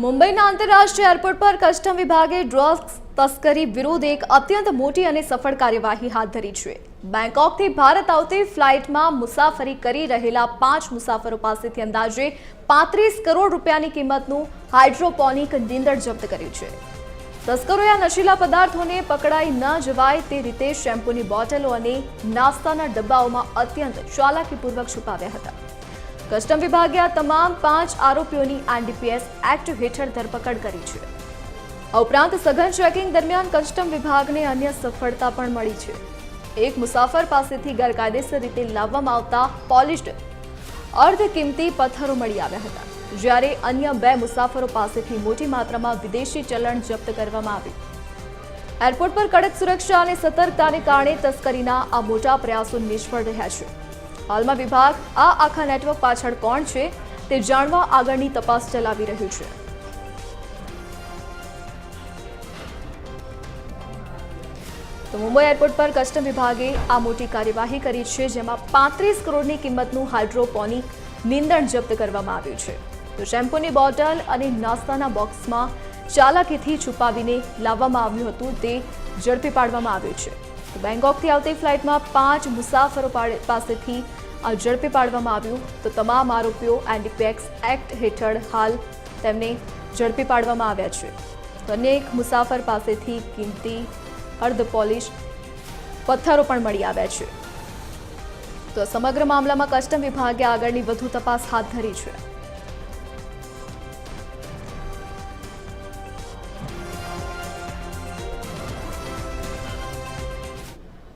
મુંબઈના આંતરરાષ્ટ્રીય એરપોર્ટ પર કસ્ટમ વિભાગે ડ્રગ્સ તસ્કરી વિરુદ્ધ એક અત્યંત મોટી અને સફળ કાર્યવાહી હાથ ધરી છે. બેંકોકથી ભારત આવતી ફ્લાઇટમાં મુસાફરી કરી રહેલા પાંચ મુસાફરો પાસેથી અંદાજે પાંત્રીસ કરોડ રૂપિયાની કિંમતનું હાઇડ્રોપોનિક નીંદણ જપ્ત કર્યું છે. તસ્કરોએ આ નશીલા પદાર્થોને પકડાઈ ન જવાય તે રીતે શેમ્પૂની બોટલો અને નાસ્તાના ડબ્બાઓમાં અત્યંત ચાલાકીપૂર્વક છુપાવ્યા હતા. કસ્ટમ વિભાગે આ તમામ પાંચ આરોપીઓની આરડીપીએસ એક્ટ હેઠળ ધરપકડ કરી છે. આ ઉપરાંત સઘન ચેકિંગ દરમિયાન કસ્ટમ વિભાગને અન્ય સફળતા પણ મળી છે. એક મુસાફર પાસેથી ગેરકાયદેસર રીતે લાવવામાં આવતા પોલિશ્ડ અર્ધ કિંમતી પથ્થરો મળી આવ્યા હતા. જ્યારે અન્ય બે મુસાફરો પાસેથી મોટી માત્રામાં વિદેશી ચલણ જપ્ત કરવામાં આવ્યું. એરપોર્ટ પર કડક સુરક્ષા અને સતર્કતાને કારણે તસ્કરીના આ મોટા પ્રયાસો નિષ્ફળ રહ્યા છે. હાલમાં વિભાગ આ આખા નેટવર્ક પાછળ કોણ છે તે જાણવા આગળની તપાસ ચલાવી રહ્યું છે. તો મુંબઈ એરપોર્ટ પર કસ્ટમ વિભાગે આ મોટી કાર્યવાહી કરી છે, જેમાં પાંત્રીસ કરોડની કિંમતનું હાઇડ્રોપોનિક નીંદણ જપ્ત કરવામાં આવ્યું છે. તો શેમ્પૂની બોટલ અને નાસ્તાના બોક્સમાં ચાલાકીથી છુપાવીને લાવવામાં આવ્યું હતું, તે ઝડપી પાડવામાં આવ્યું છે. તો બેંકોકથી આવતી ફ્લાઇટમાં પાંચ મુસાફરો પાસેથી આ ઝડપી પાડવામાં આવ્યું. તો તમામ આરોપીઓ એન્ટીપેક્સ એક્ટ હેઠળ હાલ તેમને ઝડપી પાડવામાં આવ્યા છે. એક મુસાફર પાસેથી કિંમતી અર્ધ પોલિશ પથ્થરો પણ મળી આવ્યા છે. તો સમગ્ર મામલામાં કસ્ટમ વિભાગે આગળની વધુ તપાસ હાથ ધરી છે.